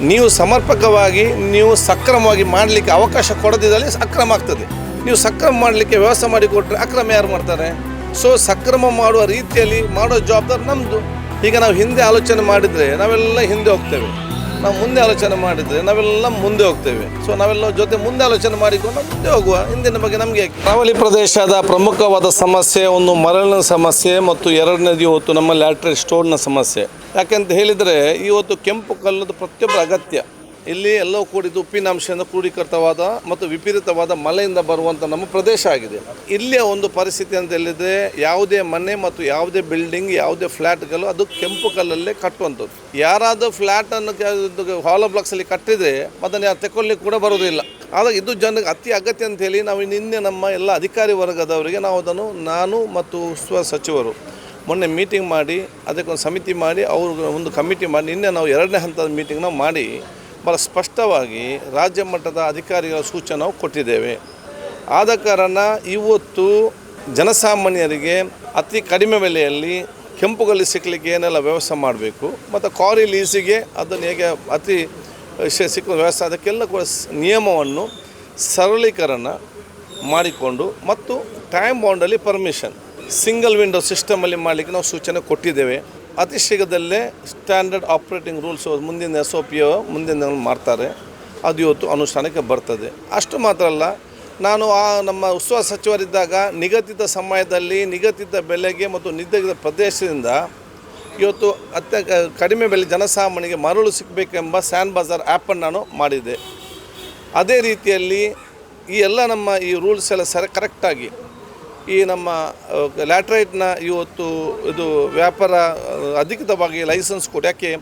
ನೀವು ಸಮರ್ಪಕವಾಗಿ, ನೀವು ಸಕ್ರಮವಾಗಿ ಮಾಡಲಿಕ್ಕೆ ಅವಕಾಶ ಕೊಡದಿದ್ದಲ್ಲಿ ಸಕ್ರಮ ಆಗ್ತದೆ. ನೀವು ಸಕ್ರಮ ಮಾಡಲಿಕ್ಕೆ ವ್ಯವಸ್ಥೆ ಮಾಡಿ ಕೊಟ್ಟರೆ ಅಕ್ರಮ ಯಾರು ಮಾಡ್ತಾರೆ? ಸೊ ಸಕ್ರಮ ಮಾಡುವ ರೀತಿಯಲ್ಲಿ ಮಾಡೋ ಜವಾಬ್ದಾರಿ ನಮ್ಮದು ಈಗ ನಾವು ಹಿಂದೆ ಆಲೋಚನೆ ಮಾಡಿದರೆ ನಾವೆಲ್ಲ ಹಿಂದೆ ಹೋಗ್ತೇವೆ. ನಾವು ಮುಂದೆ ಆಲೋಚನೆ ಮಾಡಿದರೆ ನಾವೆಲ್ಲ ಮುಂದೆ ಹೋಗ್ತೇವೆ. ಸೊ ನಾವೆಲ್ಲ ಜೊತೆ ಮುಂದೆ ಆಲೋಚನೆ ಮಾಡಿಕೊಂಡು ಮುಂದೆ ಹೋಗುವ. ಹಿಂದಿನ ಬಗ್ಗೆ ನಮಗೆ ಕರಾವಳಿ ಪ್ರದೇಶದ ಪ್ರಮುಖವಾದ ಸಮಸ್ಯೆ ಒಂದು ಮರಳಿನ ಸಮಸ್ಯೆ ಮತ್ತು ಎರಡನೇದು ಇವತ್ತು ನಮ್ಮ ಲ್ಯಾಟ್ರಿ ಸ್ಟೋರ್ನ ಸಮಸ್ಯೆ. ಯಾಕೆಂತ ಹೇಳಿದರೆ, ಇವತ್ತು ಕೆಂಪು ಕಲ್ಲದ ಪ್ರತಿಯೊಬ್ಬರ ಅಗತ್ಯ. ಇಲ್ಲಿ ಎಲ್ಲವೂ ಕೂಡಿದ್ದು ಉಪ್ಪಿನಾಂಶದಿಂದ ಕ್ರೋಢೀಕೃತವಾದ ಮತ್ತು ವಿಪರೀತವಾದ ಮಳೆಯಿಂದ ಬರುವಂಥ ನಮ್ಮ ಪ್ರದೇಶ ಆಗಿದೆ. ಇಲ್ಲಿಯ ಒಂದು ಪರಿಸ್ಥಿತಿ ಅಂತ ಹೇಳಿದರೆ ಯಾವುದೇ ಮನೆ ಮತ್ತು ಯಾವುದೇ ಬಿಲ್ಡಿಂಗ್ ಯಾವುದೇ ಫ್ಲ್ಯಾಟ್ಗಳು ಅದು ಕೆಂಪು ಕಲ್ಲಲ್ಲೇ ಕಟ್ಟುವಂಥದ್ದು. ಯಾರಾದರೂ ಫ್ಲ್ಯಾಟನ್ನು ಹಾಲೋ ಬ್ಲಾಕ್ಸಲ್ಲಿ ಕಟ್ಟಿದರೆ ಅದನ್ನು ಯಾರು ತೆಕ್ಕೊಳ್ಳಿ ಕೂಡ ಬರೋದಿಲ್ಲ ಆದರೆ ಇದು ಜನಕ್ಕೆ ಅತಿ ಅಗತ್ಯ ಅಂತ ಹೇಳಿ ನಾವು ನಿನ್ನೆ ನಮ್ಮ ಎಲ್ಲ ಅಧಿಕಾರಿ ವರ್ಗದವರಿಗೆ ನಾವು ಅದನ್ನು ನಾನು ಮತ್ತು ಸ್ವ ಸಚಿವರು ಮೊನ್ನೆ ಮೀಟಿಂಗ್ ಮಾಡಿ, ಅದಕ್ಕೊಂದು ಸಮಿತಿ ಮಾಡಿ, ಅವರು ಒಂದು ಕಮಿಟಿ ಮಾಡಿ, ನಿನ್ನೆ ನಾವು ಎರಡನೇ ಹಂತದ ಮೀಟಿಂಗ್ ನಾವು ಮಾಡಿ ಭಾಳ ಸ್ಪಷ್ಟವಾಗಿ ರಾಜ್ಯ ಮಟ್ಟದ ಅಧಿಕಾರಿಗಳ ಸೂಚನೆ ಕೊಟ್ಟಿದ್ದೇವೆ. ಆದ ಕಾರಣ ಇವತ್ತು ಜನಸಾಮಾನ್ಯರಿಗೆ ಅತಿ ಕಡಿಮೆ ಬೆಲೆಯಲ್ಲಿ ಕೆಂಪುಗಲ್ಲಿ ಸಿಕ್ಕಲಿಕ್ಕೆ ಏನೆಲ್ಲ ವ್ಯವಸ್ಥೆ ಮಾಡಬೇಕು, ಮತ್ತು ಕಾರಿ ಲೀಸಿಗೆ ಅದನ್ನು ಹೇಗೆ ಅತಿ ಸಿಕ್ಕ ವ್ಯವಸ್ಥೆ, ಅದಕ್ಕೆಲ್ಲ ಕೂಡ ನಿಯಮವನ್ನು ಸರಳೀಕರಣ ಮಾಡಿಕೊಂಡು ಮತ್ತು ಟೈಮ್ ಬೌಂಡಲ್ಲಿ ಪರ್ಮಿಷನ್ ಸಿಂಗಲ್ ವಿಂಡೋ ಸಿಸ್ಟಮಲ್ಲಿ ಮಾಡಲಿಕ್ಕೆ ನಾವು ಸೂಚನೆ ಕೊಟ್ಟಿದ್ದೇವೆ. ಅತಿ ಶೀಘ್ರದಲ್ಲೇ ಸ್ಟ್ಯಾಂಡರ್ಡ್ ಆಪ್ರೇಟಿಂಗ್ ರೂಲ್ಸ್ ಮುಂದಿನ ಎಸ್ ಒ ಪಿ ಮುಂದಿನ ಮಾಡ್ತಾರೆ. ಅದು ಇವತ್ತು ಅನುಷ್ಠಾನಕ್ಕೆ ಬರ್ತದೆ. ಅಷ್ಟು ಮಾತ್ರ ಅಲ್ಲ, ನಾನು ಆ ನಮ್ಮ ಉಸ್ತುವಾರಿ ಸಚಿವರಿದ್ದಾಗ ನಿಗದಿತ ಸಮಯದಲ್ಲಿ ನಿಗದಿತ ಬೆಲೆಗೆ ಮತ್ತು ನಿಗದಿತ ಪ್ರದೇಶದಿಂದ ಇವತ್ತು ಅತ್ಯ ಕಡಿಮೆ ಬೆಲೆ ಜನಸಾಮಾನ್ಯರಿಗೆ ಮರಳು ಸಿಗಬೇಕೆಂಬ ಸ್ಯಾನ್ ಬಜಾರ್ ಆ್ಯಪನ್ನು ನಾನು ಮಾಡಿದೆ ಅದೇ ರೀತಿಯಲ್ಲಿ ಈ ಎಲ್ಲ ನಮ್ಮ ಈ ರೂಲ್ಸ್ ಎಲ್ಲ ಸರಿ, ಕರೆಕ್ಟಾಗಿ ಈ ನಮ್ಮ ಲ್ಯಾಟ್ರೈಟ್ನ ಇವತ್ತು ಇದು ವ್ಯಾಪಾರ ಅಧಿಕೃತವಾಗಿ ಲೈಸೆನ್ಸ್ ಕೊಟ್ಟು ಯಾಕೆ?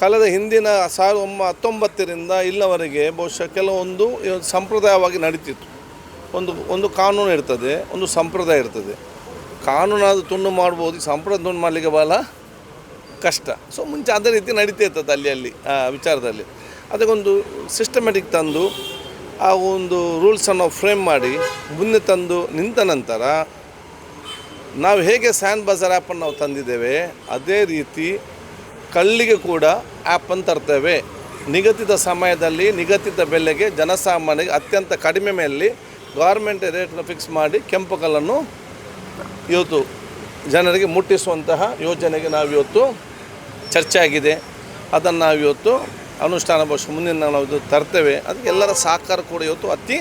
ಕಳೆದ ಹಿಂದಿನ ಸಾವಿರದ ಒಂಬ ಹತ್ತೊಂಬತ್ತರಿಂದ ಇಲ್ಲವರೆಗೆ ಬಹುಶಃ ಕೆಲವೊಂದು ಸಂಪ್ರದಾಯವಾಗಿ ನಡೀತಿತ್ತು. ಒಂದು ಒಂದು ಕಾನೂನು ಇರ್ತದೆ, ಒಂದು ಸಂಪ್ರದಾಯ ಇರ್ತದೆ. ಕಾನೂನಾದ ತುಂಡು ಮಾಡ್ಬೋದು ಸಂಪ್ರದಾಯ ತುಂಡು ಮಾಡಲಿಕ್ಕೆ ಭಾಳ ಕಷ್ಟ. ಸೊ ಮುಂಚೆ ಅದೇ ರೀತಿ ನಡೀತಾ ಇರ್ತದೆ ಅಲ್ಲಿ ಅಲ್ಲಿ ವಿಚಾರದಲ್ಲಿ. ಅದಕ್ಕೊಂದು ಸಿಸ್ಟಮೆಟಿಕ್ ತಂದು ಆ ಒಂದು ರೂಲ್ಸನ್ನು ಫ್ರೇಮ್ ಮಾಡಿ ಮುಂದೆ ತಂದು ನಿಂತ ನಂತರ ನಾವು ಹೇಗೆ ಸ್ಯಾನ್ ಬಜಾರ್ ಆ್ಯಪನ್ನು ನಾವು ತಂದಿದ್ದೇವೆ, ಅದೇ ರೀತಿ ಕಳ್ಳಿಗೆ ಕೂಡ ಆ್ಯಪನ್ನು ತರ್ತೇವೆ. ನಿಗದಿತ ಸಮಯದಲ್ಲಿ ನಿಗದಿತ ಬೆಲೆಗೆ ಜನಸಾಮಾನ್ಯರಿಗೆ ಅತ್ಯಂತ ಕಡಿಮೆ ಮೇಲೆ ಗೌರ್ಮೆಂಟ್ ರೇಟನ್ನು ಫಿಕ್ಸ್ ಮಾಡಿ ಕೆಂಪು ಕಲ್ಲನ್ನು ಇವತ್ತು ಜನರಿಗೆ ಮುಟ್ಟಿಸುವಂತಹ ಯೋಜನೆಗೆ ನಾವಿವತ್ತು ಚರ್ಚೆ ಆಗಿದೆ ಅದನ್ನು ನಾವಿವತ್ತು ಅನುಷ್ಠಾನ ಬಹುಶಃ ಮುಂದಿನ ನಾವು ಇದು ತರ್ತೇವೆ. ಅದಕ್ಕೆ ಎಲ್ಲರ ಸಹಕಾರ ಕೂಡ ಇವತ್ತು ಅತಿ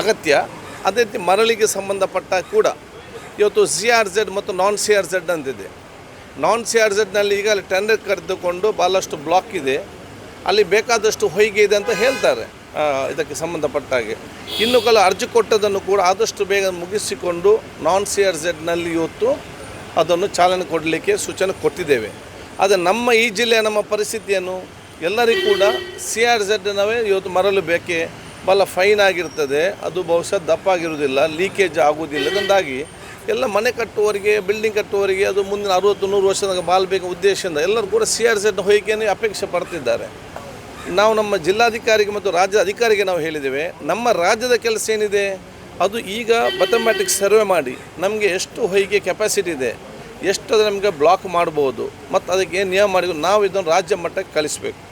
ಅಗತ್ಯ. ಅದೇ ರೀತಿ ಮರಳಿಗೆ ಸಂಬಂಧಪಟ್ಟ ಕೂಡ ಇವತ್ತು ಸಿ ಆರ್ ಝೆಡ್ ಮತ್ತು ನಾನ್ ಸಿ ಆರ್ ಝೆಡ್ ಅಂತಿದೆ. ನಾನ್ ಸಿ ಆರ್ ಝೆಡ್ನಲ್ಲಿ ಈಗ ಅಲ್ಲಿ ಟೆಂಡರ್ ಕರೆದುಕೊಂಡು ಭಾಳಷ್ಟು ಬ್ಲಾಕ್ ಇದೆ. ಅಲ್ಲಿ ಬೇಕಾದಷ್ಟು ಹೊಯ್ಗೆ ಇದೆ ಅಂತ ಹೇಳ್ತಾರೆ. ಇದಕ್ಕೆ ಸಂಬಂಧಪಟ್ಟ ಹಾಗೆ. ಇನ್ನು ಕಲ ಅರ್ಜಿ ಕೊಟ್ಟದನ್ನು ಕೂಡ ಆದಷ್ಟು ಬೇಗ ಮುಗಿಸಿಕೊಂಡು ನಾನ್ ಸಿ ಆರ್ ಝೆಡ್ನಲ್ಲಿ ಇವತ್ತು ಅದನ್ನು ಚಾಲನೆ ಕೊಡಲಿಕ್ಕೆ ಸೂಚನೆ ಕೊಟ್ಟಿದ್ದೇವೆ. ಆದರೆ ನಮ್ಮ ಈ ಜಿಲ್ಲೆಯ ನಮ್ಮ ಪರಿಸ್ಥಿತಿಯನ್ನು ಎಲ್ಲರಿಗೂ ಕೂಡ ಸಿ ಆರ್ ಝೆಡ್ನವೇ ಇವತ್ತು ಮರಳು ಬೇಕೆ ಭಾಳ ಫೈನ್ ಆಗಿರ್ತದೆ. ಅದು ಬಹುಶಃ ದಪ್ಪ ಆಗಿರುವುದಿಲ್ಲ ಲೀಕೇಜ್ ಆಗುವುದಿಲ್ಲ. ಇದರಿಂದಾಗಿ ಎಲ್ಲ ಮನೆ ಕಟ್ಟುವವರಿಗೆ ಬಿಲ್ಡಿಂಗ್ ಕಟ್ಟುವವರಿಗೆ ಅದು ಮುಂದಿನ ಅರುವತ್ತು, ನೂರು ವರ್ಷದಾಗ ಬಾಳ್ಬೇಕು ಉದ್ದೇಶದಿಂದ ಎಲ್ಲರೂ ಕೂಡ ಸಿ ಆರ್ ಝೆಡ್ ಹೊಯ್ಕೆಯನ್ನು ಅಪೇಕ್ಷೆ ಪಡ್ತಿದ್ದಾರೆ. ನಾವು ನಮ್ಮ ಜಿಲ್ಲಾಧಿಕಾರಿಗೆ ಮತ್ತು ರಾಜ್ಯ ಅಧಿಕಾರಿಗೆ ನಾವು ಹೇಳಿದ್ದೇವೆ, ನಮ್ಮ ರಾಜ್ಯದ ಕೆಲಸ ಏನಿದೆ? ಅದು ಈಗ ಬಥಮ್ಯಾಟಿಕ್ ಸರ್ವೆ ಮಾಡಿ, ನಮಗೆ ಎಷ್ಟು ಹೊಯ್ಗೆ ಕೆಪಾಸಿಟಿ ಇದೆ ಎಷ್ಟು ಅದು ನಮಗೆ ಬ್ಲಾಕ್ ಮಾಡ್ಬೋದು, ಮತ್ತು ಅದಕ್ಕೆ ಏನು ನಿಯಮ ಮಾಡಿದ್ರು ನಾವು ಇದನ್ನು ರಾಜ್ಯ ಮಟ್ಟಕ್ಕೆ ಕಲಿಸಬೇಕು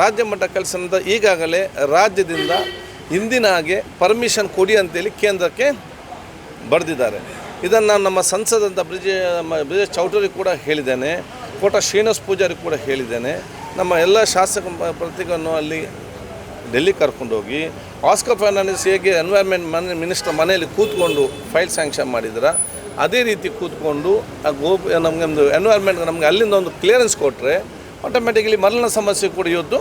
ರಾಜ್ಯ ಮಟ್ಟ ಕೆಲಸದಿಂದ ಈಗಾಗಲೇ ರಾಜ್ಯದಿಂದ ಹಿಂದಿನ ಹಾಗೆ ಪರ್ಮಿಷನ್ ಕೊಡಿ ಅಂತೇಳಿ ಕೇಂದ್ರಕ್ಕೆ ಬರೆದಿದ್ದಾರೆ. ಇದನ್ನು ನಮ್ಮ ಸಂಸದಂತ ಬ್ರಿಜ, ನಮ್ಮ ಬ್ರಿಜೇಶ್ ಚೌಟರಿ ಕೂಡ ಹೇಳಿದ್ದೇನೆ. ಕೋಟ ಶ್ರೀನಿವಾಸ ಪೂಜಾರಿ ಕೂಡ ಹೇಳಿದ್ದೇನೆ. ನಮ್ಮ ಎಲ್ಲ ಶಾಸಕ ಪ್ರತಿಗಳನ್ನು ಅಲ್ಲಿ ಡೆಲ್ಲಿ ಕರ್ಕೊಂಡೋಗಿ ಆಸ್ಕರ್ ಫರ್ನಾಂಡಿಸ್ ಹೇಗೆ ಎನ್ವೈರ್ಮೆಂಟ್ ಮನೆ ಮಿನಿಸ್ಟರ್ ಮನೆಯಲ್ಲಿ ಕೂತ್ಕೊಂಡು ಫೈಲ್ ಸ್ಯಾಂಕ್ಷನ್ ಮಾಡಿದ್ರ, ಅದೇ ರೀತಿ ಕೂತ್ಕೊಂಡು ಆ ಗೋ, ನಮಗೆ ಒಂದು ಎನ್ವೈರ್ಮೆಂಟ್ ನಮಗೆ ಅಲ್ಲಿಂದ ಒಂದು ಕ್ಲಿಯರೆನ್ಸ್ ಕೊಟ್ಟರೆ ಆಟೋಮೆಟಿಕಲಿ ಮರಳಿನ ಸಮಸ್ಯೆ ಕೂಡ ಇವತ್ತು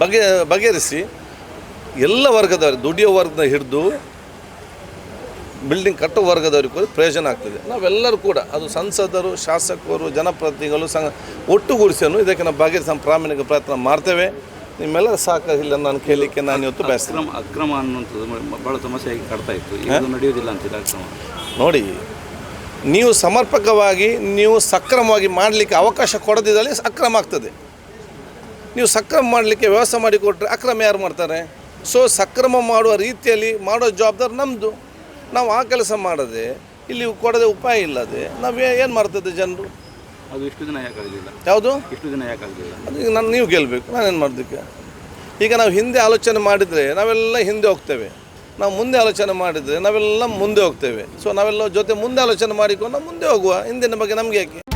ಬಗೆ ಬಗೆಹರಿಸಿ ಎಲ್ಲ ವರ್ಗದವರು ದುಡಿಯೋ ವರ್ಗದ ಹಿಡಿದು ಬಿಲ್ಡಿಂಗ್ ಕಟ್ಟೋ ವರ್ಗದವ್ರಿಗೆ ಕೂಡ ಪ್ರಯೋಜನ ಆಗ್ತದೆ. ನಾವೆಲ್ಲರೂ ಕೂಡ ಅದು ಸಂಸದರು ಶಾಸಕರು ಜನಪ್ರತಿನಿಧಿಗಳು ಸಂಘ ಒಟ್ಟುಗೂಡಿಸಲು ಇದಕ್ಕೆ ನಾವು ಬಗೆಹರಿಸ ಪ್ರಾಮಾಣಿಕ ಪ್ರಯತ್ನ ಮಾಡ್ತೇವೆ. ನಿಮ್ಮೆಲ್ಲರ ಸಹಕಾರ ಇಲ್ಲ ನಾನು ಕೇಳಲಿಕ್ಕೆ ನಾನು ಇವತ್ತು ಬಯಸ್ತೇನೆ. ಅಕ್ರಮ ಅನ್ನುವಂಥದ್ದು ಭಾಳ ಸಮಸ್ಯೆಯಾಗಿ ಕಾಡ್ತಾ ಇತ್ತು. ನಡೆಯೋದಿಲ್ಲ ಅಂತಿದೆ ಅಕ್ರಮ. ನೋಡಿ ನೀವು ಸಮರ್ಪಕವಾಗಿ ನೀವು ಸಕ್ರಮವಾಗಿ ಮಾಡಲಿಕ್ಕೆ ಅವಕಾಶ ಕೊಡದಿದ್ದಲ್ಲಿ ಅಕ್ರಮ ಆಗ್ತದೆ. ನೀವು ಸಕ್ರಮ ಮಾಡಲಿಕ್ಕೆ ವ್ಯವಸ್ಥೆ ಮಾಡಿಕೊಟ್ರೆ ಅಕ್ರಮ ಯಾರು ಮಾಡ್ತಾರೆ? ಸೊ ಸಕ್ರಮ ಮಾಡುವ ರೀತಿಯಲ್ಲಿ ಮಾಡೋ ಜವಾಬ್ದಾರಿ ನಮ್ಮದು ನಾವು ಆ ಕೆಲಸ ಮಾಡದೆ ಇಲ್ಲಿ ಕೊಡದೆ ಉಪಾಯ ಇಲ್ಲದೆ ನಾವು ಏನು ಮಾಡ್ತದೆ ಜನರು? ಅದು ಇಷ್ಟು ದಿನ ಯಾಕಾಗಲಿಲ್ಲ ಯಾವುದು? ಇಷ್ಟು ದಿನ ಯಾಕಾಗಲಿಲ್ಲ ಅದು ಈಗ ನಾನು ನೀವು ಗೆಲ್ಲಬೇಕು ನಾನೇನು ಮಾಡೋದಕ್ಕೆ ಈಗ ನಾವು ಹಿಂದೆ ಆಲೋಚನೆ ಮಾಡಿದರೆ ನಾವೆಲ್ಲ ಹಿಂದೆ ಹೋಗ್ತೇವೆ. ನಾವು ಮುಂದೆ ಆಲೋಚನೆ ಮಾಡಿದರೆ ನಾವೆಲ್ಲ ಮುಂದೆ ಹೋಗ್ತೇವೆ. ಸೊ ನಾವೆಲ್ಲ ಜೊತೆ ಮುಂದೆ ಆಲೋಚನೆ ಮಾಡಿಕೊಂಡು ಮುಂದೆ ಹೋಗುವ. ಹಿಂದಿನ ಬಗ್ಗೆ ನಮಗೆ ಯಾಕೆ?